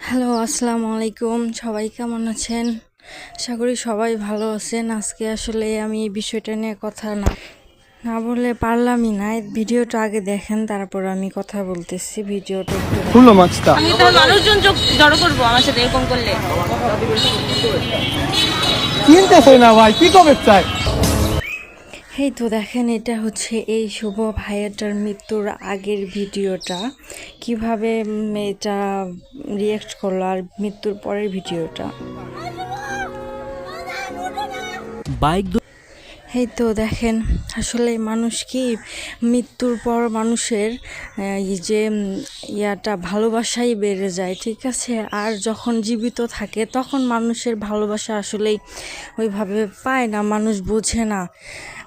Hello আসসালামু আলাইকুম সবাই কেমন আছেন? আশা করি সবাই ভালো আছেন। আজকে আসলে আমি এই বিষয়টা নিয়ে কথা না না বললে পারলামই না। ভিডিওটা আগে দেখেন তারপর আমি কথা বলতেছি। ভিডিওটা। খুললো মাছটা। আমি তো মানুষজন যোগ- জড়ো করব আমার সাথে এরকম করলে। চিনতেছে না ভাই কি কবে চাই? এই তো দেখেন এটা হচ্ছে এই শুভ ভাইয়াটার মৃত্যুর আগের ভিডিওটা। কীভাবে এটা রিয়েক্ট করল আর মৃত্যুর পরের ভিডিওটা। বাইক এই তো দেখেন আসলে মানুষ কি মৃত্যুর পর মানুষের এই যে ইয়াটা ভালোবাসাই বেড়ে যায় ঠিক আছে? আর যখন জীবিত থাকে তখন মানুষের ভালোবাসা আসলেই ওইভাবে পায় না মানুষ বোঝে না।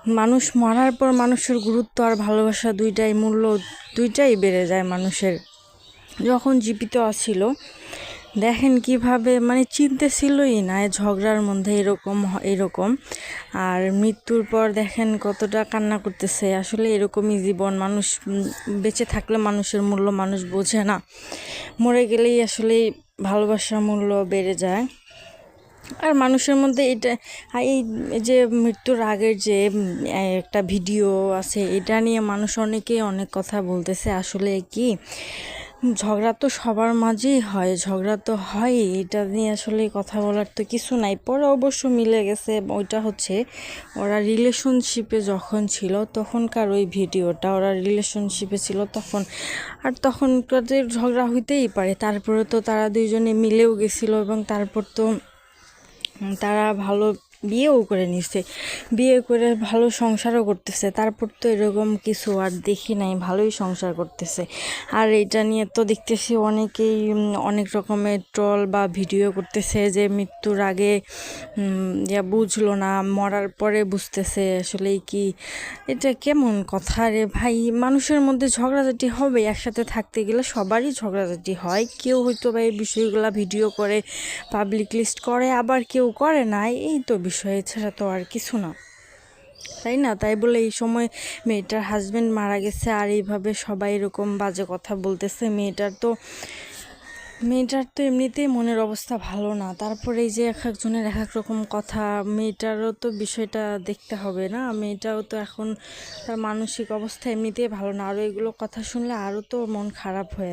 মানুষ মরার পর মানুষের গুরুত্ব আর ভালোবাসা দুইটাই মূল্য, দুইটাই বেড়ে যায় মানুষের। যখন জীবিত আছিল, দেখেন কীভাবে মানে চিনতে ছিলই না ঝগড়ার মধ্যে এরকম এরকম। আর মৃত্যুর পর দেখেন কতটা কান্না করতেছে। আসলে এরকমই জীবন, মানুষ বেঁচে থাকলে মানুষের মূল্য মানুষ বোঝে না। মরে গেলেই আসলে ভালোবাসার মূল্য বেড়ে যায়। আর মানুষের মধ্যে এটা এই যে মৃত্যুর আগের যে একটা ভিডিও আছে, এটা নিয়ে মানুষ অনেকেই অনেক কথা বলতেছে। আসলে কি, ঝগড়া তো সবার মাঝেই হয়, ঝগড়া তো হয় এটা নিয়ে আসলে কথা বলার তো কিছু নাই। পরে অবশ্য মিলে গেছে, ওইটা হচ্ছে ওরা রিলেশনশিপে যখন ছিল, তখনকার ওই ভিডিওটা, ওরা রিলেশনশিপে ছিল তখন। আর তখন তাদের ঝগড়া হইতেই পারে, তারপরে তো তারা দুইজনে মিলেও গেছিল এবং তারপর তো তারা ভালো বিয়েও করে নিছে। বিয়ে করে ভালো সংসারও করতেছে। তারপর তো এরকম কিছু আর দেখি নাই, ভালোই সংসার করতেছে। আর এটা নিয়ে তো দেখতেছি অনেকেই অনেক রকমের ট্রল বা ভিডিও করতেছে যে মৃত্যুর আগে বুঝলো না, মরার পরে বুঝতেছে আসলে কি। এটা কেমন কথা রে ভাই? মানুষের মধ্যে ঝগড়াঝাটি হবে, একসাথে থাকতে গেলে সবারই ঝগড়াঝাটি হয়। কেউ হয়তো বা এই বিষয়গুলো ভিডিও করে পাবলিক লিস্ট করে, আবার কেউ করে না, এই তো বিষয়। এছাড়া তো আর কিছু না। তাই না? তাই বলে এই সময় মেয়েটার হাজব্যান্ড মারা গেছে আর এইভাবে সবাই এরকম বাজে কথা বলতেছে। মেয়েটার তো মেয়েটার তো এমনিতেই মনের অবস্থা ভালো না। তারপরে এই যে এক একজনের এক এক রকম কথা, মেয়েটারও তো বিষয়টা দেখতে হবে না। মেয়েটাও তো এখন তার মানসিক অবস্থা এমনিতেই ভালো না। আরও এগুলো কথা শুনলে আরও তো মন খারাপ হয়ে